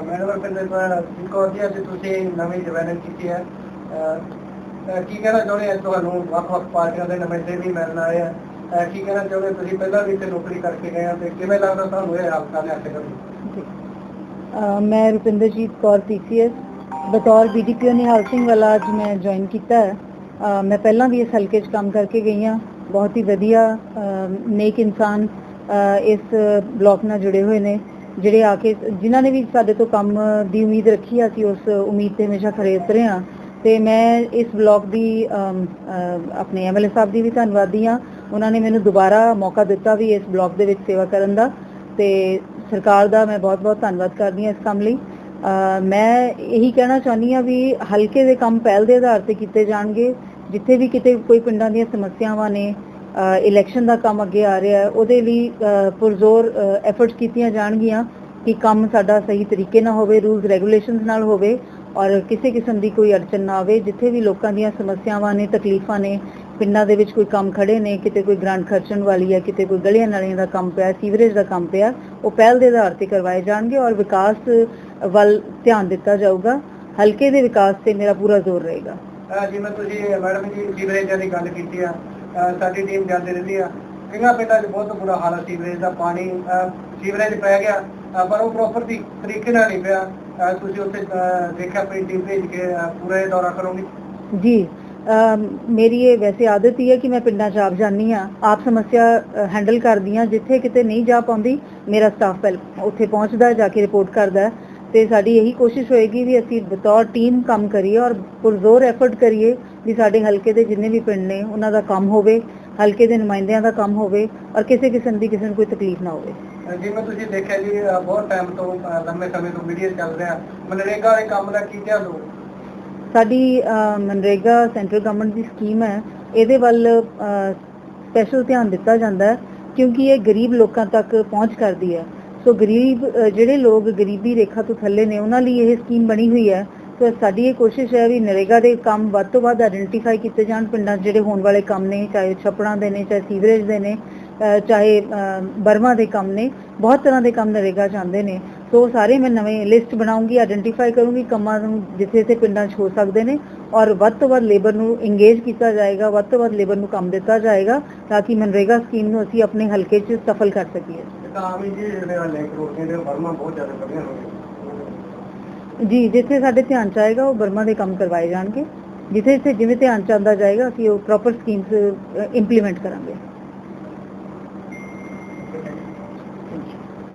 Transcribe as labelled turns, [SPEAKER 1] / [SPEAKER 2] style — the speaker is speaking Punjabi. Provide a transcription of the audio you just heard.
[SPEAKER 1] ਰਵਿੰਦਰ ਕੌਰ ਜੀ, ਅੱਜ ਤੁਸੀਂ ਨਵੀਂ ਜੁਆਇਨਿੰਗ ਕੀਤੀ ਹੈ। ਕੀ ਕਹਿਣਾ ਚਾਹੁੰਦੇ ਆ ਤੁਹਾਨੂੰ ਵੱਖ-ਵੱਖ ਪਾਰਟੀਆਂ ਦੇ ਨੁਮਾਇੰਦੇ ਵੀ ਮਿਲਣ ਆਏ ਆ। ਕੀ ਕਹਿਣਾ ਚਾਹੁੰਦੇ ਤੁਸੀਂ ਪਹਿਲਾਂ ਵੀ ਇੱਥੇ ਨੌਕਰੀ ਕਰਕੇ ਗਏ ਆ ਤੇ ਕਿਵੇਂ ਲੱਗਦਾ ਤੁਹਾਨੂੰ ਇਹ ਹਲਕਾ ਲਿਆ ਕੇ ਕਰੀ
[SPEAKER 2] ਮੈਂ ਰੁਪਿੰਦਰਜੀਤ ਕੌਰ ਪੀਸੀਐਸ ਬਤੌਰ ਬੀਡੀਪੀਓ ਨਿਹਾਲ ਸਿੰਘ ਵਾਲਾ ਅੱਜ ਮੈਂ ਜੁਆਇਨ ਕੀਤਾ ਹੈ। ਮੈਂ ਪਹਿਲਾਂ ਵੀ ਇਸ ਹਲਕੇ 'ਚ ਕੰਮ ਕਰਕੇ ਗਈ ਆ ਬਹੁਤ ਹੀ ਵਧੀਆ ਨੇਕ ਇਨਸਾਨ ਇਸ ਬਲਾਕ ਨਾਲ ਜੁੜੇ ਹੋਏ ਨੇ। ਜਿਹੜੇ ਆ ਕੇ ਜਿਨ੍ਹਾਂ ਨੇ ਵੀ ਸਾਡੇ ਤੋਂ ਕੰਮ ਦੀ ਉਮੀਦ ਰੱਖੀ ਆ ਅਸੀਂ ਉਸ ਉਮੀਦ ਤੇ ਹਮੇਸ਼ਾ ਖਰੇ ਉਤਰੇ ਹਾਂ ਤੇ ਮੈਂ ਇਸ ਬਲਾਕ ਦੀ ਆਪਣੇ ਐਮਐਲਏ ਸਾਹਿਬ ਦੀ ਵੀ ਧੰਨਵਾਦੀ ਹਾਂ ਉਹਨਾਂ ਨੇ ਮੈਨੂੰ ਦੁਬਾਰਾ ਮੌਕਾ ਦਿੱਤਾ ਵੀ ਇਸ ਬਲਾਕ ਦੇ ਵਿੱਚ ਸੇਵਾ ਕਰਨ ਦਾ। ਤੇ ਸਰਕਾਰ ਦਾ ਮੈਂ ਬਹੁਤ-ਬਹੁਤ ਧੰਨਵਾਦ ਕਰਦੀ ਹਾਂ ਇਸ ਕੰਮ ਲਈ। ਅ, ਮੈਂ ਇਹੀ ਕਹਿਣਾ ਚਾਹੁੰਦੀ ਹਾਂ ਵੀ ਹਲਕੇ ਦੇ ਕੰਮ ਪਹਿਲ ਦੇ ਆਧਾਰ ਤੇ ਕੀਤੇ ਜਾਣਗੇ। ਜਿੱਥੇ ਵੀ ਕਿਤੇ ਕੋਈ ਪਿੰਡਾਂ ਦੀਆਂ ਸਮੱਸਿਆਵਾਂ ਨੇ ਇਲੈਕਸ਼ਨ ਦਾ ਕੰਮ ਅੱਗੇ ਆ ਰਿਹਾ ਹੈ ਉਹਦੇ ਲਈ ਅ, ਪੁਰਜ਼ੋਰ ਐਫਰਟਸ ਕੀਤੀਆਂ ਜਾਣਗੀਆਂ ਕਿ ਕੰਮ ਸਾਡਾ ਸਹੀ ਤਰੀਕੇ ਨਾਲ ਹੋਵੇ ਰੂਲਸ ਰੈਗੂਲੇਸ਼ਨਸ ਨਾਲ ਹੋਵੇ ਔਰ ਕਿਸੇ ਕਿਸਮ ਦੀ ਕੋਈ ਅੜਚਨ ਨਾ ਆਵੇ। ਜਿੱਥੇ ਵੀ ਲੋਕਾਂ ਦੀਆਂ ਸਮੱਸਿਆਵਾਂ ਨੇ ਤਕਲੀਫਾਂ ਨੇ ਪਿੰਡਾਂ ਦੇ ਵਿੱਚ ਕੋਈ ਕੰਮ ਖੜੇ ਨੇ ਕਿਤੇ ਕੋਈ ਗ੍ਰਾਂਟ ਖਰਚਣ ਵਾਲੀ ਹੈ ਕਿਤੇ ਕੋਈ ਗਲੀਆਂ ਨਾਲੀਆਂ ਦਾ ਕੰਮ ਪਿਆ ਸੀਵਰੇਜ ਦਾ ਕੰਮ ਪਿਆ ਉਹ ਪਹਿਲ ਦੇ ਆਧਾਰ ਤੇ ਕਰਵਾਏ ਜਾਣਗੇ ਔਰ ਵਿਕਾਸ ਵੱਲ ਧਿਆਨ ਦਿੱਤਾ ਜਾਊਗਾ। ਹਲਕੇ ਦੇ ਵਿਕਾਸ ਤੇ ਮੇਰਾ ਪੂਰਾ ਜ਼ੋਰ ਰਹੇਗਾ।
[SPEAKER 1] ਜਿਵੇਂ ਤੁਸੀਂ ਮੈਡਮ ਜੀ ਸੀਵਰੇਜਾਂ ਦੀ ਗੱਲ ਕੀਤੀ ਆ ਸਾਡੀ ਟੀਮ ਜਾਂਦੀ ਰਹਿੰਦੀ ਆ। ਕਈਆਂ ਪਿੰਡਾਂ 'ਚ ਬਹੁਤ ਬੁਰਾ ਹਾਲ ਆ ਸੀਵਰੇਜ ਦਾ, ਪਾਣੀ ਸੀਵਰੇਜ ਪੈ ਗਿਆ ਪਰ ਉਹ ਪ੍ਰੋਪਰ ਦੀ ਤਰੀਕੇ ਨਾਲ ਨਹੀਂ ਪਿਆ। ਤੁਸੀਂ ਉੱਥੇ ਦੇਖਿਆ ਆਪਣੀ ਟੀਮ ਭੇਜ ਕੇ ਪੂਰਾ ਦੌਰਾ ਕਰੋਗੇ?
[SPEAKER 2] ਜੀ ਮੇਰੀ ਇਹ ਵੈਸੇ ਆਦਤ ਹੀ ਹੈ ਕਿ ਮੈਂ ਪਿੰਡਾਂ 'ਚ ਆਪ ਜਾਂਦੀ ਆ ਆਪ ਸਮੱਸਿਆ ਹੈਂਡਲ ਕਰਦੀ ਆ ਜਿੱਥੇ ਕਿਤੇ ਨਹੀਂ ਜਾ ਪਾਉਂਦੀ, ਮੇਰਾ ਸਟਾਫ ਪਹਿਲ, ਉੱਥੇ ਪਹੁੰਚਦਾ ਜਾ ਕੇ ਰਿਪੋਰਟ ਕਰਦਾ ਤੇ ਸਾਡੀ ਇਹੀ ਕੋਸ਼ਿਸ਼ ਹੋਏਗੀ ਵੀ ਅਸੀਂ ਬਤੌਰ ਟੀਮ ਕੰਮ ਕਰੀਏ ਔਰ ਪੁਰਜ਼ੋਰ ਐਫਰਟ ਕਰੀਏ। ਵੀ ਸਾਡੇ ਹਲਕੇ ਦੇ ਜਿੰਨੇ ਵੀ ਪਿੰਡ ਨੇ ਉਹਨਾਂ ਦਾ ਕੰਮ ਹੋਵੇ ਹਲਕੇ ਦੇ ਨੁਮਾਇੰਦਿਆਂ ਦਾ ਕੰਮ ਹੋਵੇ ਔਰ ਕਿਸੇ ਕਿਸਮ ਦੀ ਕਿਸੇ ਨੂੰ ਕੋਈ ਤਕਲੀਫ ਨਾ ਹੋਵੇ।
[SPEAKER 1] ਜਿਵੇਂ ਤੁਸੀਂ ਦੇਖਿਆ ਜੀ ਬਹੁਤ ਟਾਈਮ ਤੋਂ ਲੰਮੇ ਸਮੇਂ ਤੋਂ ਮੀਡੀਆ ਚੱਲ ਰਿਹਾ। ਮਨਰੇਗਾ ਦੇ ਕੰਮ ਦਾ ਕੀ ਧਿਆਨ ਦਿਓ?
[SPEAKER 2] ਸਾਡੀ ਮਨਰੇਗਾ ਸੈਂਟਰਲ ਗਵਰਨਮੈਂਟ ਦੀ ਸਕੀਮ ਹੈ। ਇਹਦੇ ਵੱਲ ਸਪੈਸ਼ਲ ਧਿਆਨ ਦਿੱਤਾ ਜਾਂਦਾ ਹੈ ਕਿਉਂਕਿ ਇਹ ਗਰੀਬ ਲੋਕਾਂ ਤੱਕ ਪਹੁੰਚ ਕਰਦੀ ਹੈ। ਸੋ ਗਰੀਬ ਜਿਹੜੇ ਲੋਕ ਗਰੀਬੀ ਰੇਖਾ ਤੋਂ ਥੱਲੇ ਨੇ ਉਹਨਾਂ ਲਈ ਇਹ ਸਕੀਮ ਬਣੀ ਹੋਈ ਹੈ ਸਾਡੀ ਇਹ ਕੋਸ਼ਿਸ਼ ਹੈ ਵੀ ਨਰੇਗਾ ਦੇ ਕੰਮ ਵੱਧ ਤੋਂ ਵੱਧ ਆਇਡੈਂਟੀਫਾਈ ਕੀਤੇ ਜਾਣ, ਪਿੰਡਾਂ 'ਚ ਜਿਹੜੇ ਹੋਣ ਵਾਲੇ ਕੰਮ ਨੇ, ਚਾਹੇ ਛੱਪੜਾਂ ਦੇ ਨੇ, ਚਾਹੇ ਸੀਵਰੇਜ ਦੇ ਨੇ ਚਾਹੇ ਬਰਮਾ ਦੇ ਕੰਮ ਨੇ, ਬਹੁਤ ਤਰ੍ਹਾਂ ਦੇ ਕੰਮ ਨਰੇਗਾ 'ਚ ਨੇ। ਸੋ ਸਾਰੇ ਮੈਂ ਨਵੇਂ ਲਿਸਟ ਬਣਾਉਂਗੀ ਆਇਡੈਂਟੀਫਾਈ ਕਰੂੰਗੀ ਕੰਮਾਂ ਨੂੰ ਜਿੱਥੇ ਜਿੱਥੇ ਪਿੰਡਾਂ 'ਚ ਹੋ ਸਕਦੇ ਨੇ ਔਰ ਵੱਧ ਤੋਂ ਵੱਧ ਲੇਬਰ ਨੂੰ ਇੰਗੇਜ ਕੀਤਾ ਜਾਏਗਾ, ਵੱਧ ਤੋਂ ਵੱਧ ਲੇਬਰ ਨੂੰ ਕੰਮ ਦਿੱਤਾ ਜਾਏਗਾ ਤਾਂ ਕਿ ਮਨਰੇਗਾ ਸਕੀਮ ਨੂੰ ਅਸੀਂ ਆਪਣੇ ਹਲਕੇ 'ਚ ਸਫਲ ਕਰ ਸਕੀਏ।
[SPEAKER 1] ਤਾਂ ਆਮ ਜੀ ਜਿਹੜੇ ਹਲੇ ਕਰੋੜੀਆਂ ਦੇ ਫਰਮਾਂ ਬਹੁਤ ਜ਼ਿਆਦਾ ਕੱਢੀਆਂ ਹੋਣਗੀਆਂ
[SPEAKER 2] ਜੀ, ਜਿੱਥੇ ਸਾਡੇ ਧਿਆਨ ਚ ਆਏਗਾ, ਉਹ ਬਰਮਾ ਦੇ ਕੰਮ ਕਰਵਾਏ ਜਾਣਗੇ। ਜਿੱਥੇ ਜਿੱਥੇ ਜਿਵੇਂ ਧਿਆਨ ਚ ਆਉਂਦਾ ਜਾਏਗਾ, ਅਸੀਂ ਉਹ ਪ੍ਰੋਪਰ ਸਕੀਮਸ ਇੰਪਲੀਮੈਂਟ ਕਰਾਂਗੇ।